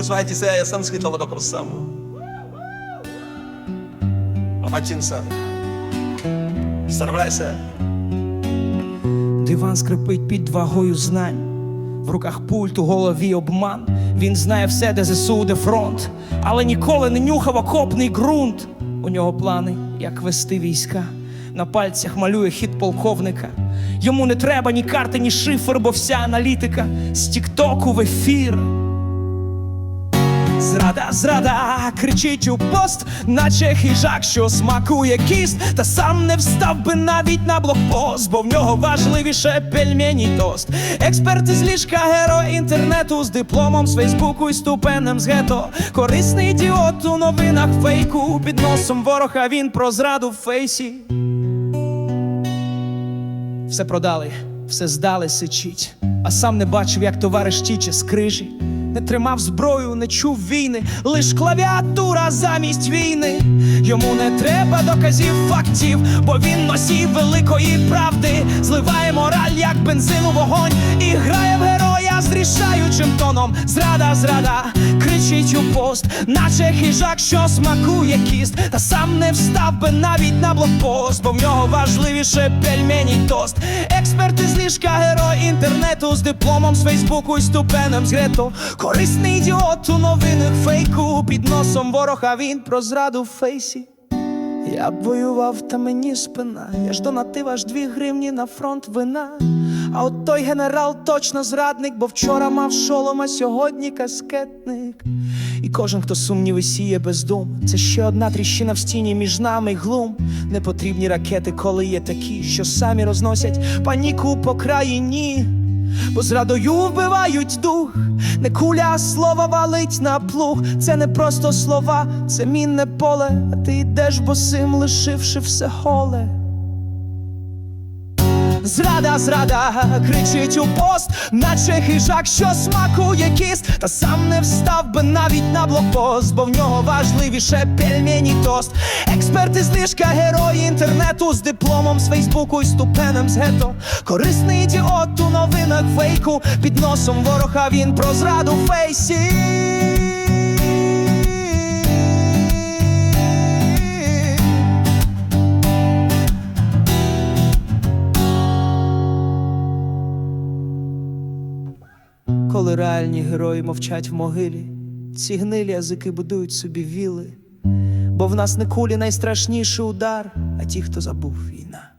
posłuchajcie sobie sanskrytowego kosamu. Мачинса. Старайся. Диван скрипить під вагою знань. В руках пульт у голові обман. Він знає все, де ЗСУ, де фронт, але ніколи не нюхав окопний ґрунт. У нього плани, як вести війська. На пальцях малює хід полковника. Йому не треба ні карти, ні шифр, бо вся аналітика з Тіктоку в ефір. Зрада, зрада, кричить у пост, наче хижак, що смакує кіст, та сам не встав би навіть на блокпост, бо в нього важливіше пельмені тост. Експерт із ліжка, герой інтернету з дипломом з Фейсбуку і ступенем з гето. Корисний ідіот у новинах фейку. Під носом ворога він про зраду в фейсі. Все продали, все здали, сичить, а сам не бачив, як товариш тіче з крижі. Не тримав зброю, не чув війни, лиш клавіатура замість війни. Йому не треба доказів фактів, бо він носій великої правди, зливає мораль, як бензин у вогонь, і грає в героя з рішаючим тоном. Зрада, зрада, кричить у пост, наче хижак, що смакує кіст, та сам не встав би навіть на блокпост, бо в нього важливіше пельмені тост. Експерт герой інтернету з дипломом з Фейсбуку і ступенем з Грето. Корисний ідіот у новинах фейку під носом ворога він про зраду в фейсі. Я б воював, та мені спина. Я ж донатив аж дві гривні на фронт вина. А от той генерал точно зрадник, бо вчора мав шолом, а сьогодні каскетник. І кожен, хто сумніви сіє без дум, це ще одна тріщина в стіні між нами глум. Непотрібні ракети, коли є такі, що самі розносять паніку по країні. Бо зрадою вбивають дух, не куля, а слово валить на плуг. Це не просто слова, це мінне поле, а ти йдеш босим, лишивши все голе. Зрада, зрада, кричить у пост, наче хижак, що смакує кіст, та сам не встав би навіть на блокпост, бо в нього важливіше пельмені тост. Експерт із ліжка, герой інтернету з дипломом з Фейсбуку і ступенем з гето. Корисний ідіот у новинах фейку, під носом ворога він про зраду в Коли реальні герої мовчать в могилі, ці гнилі язики будують собі віли, бо в нас не кулі найстрашніший удар, а ті, хто забув війна.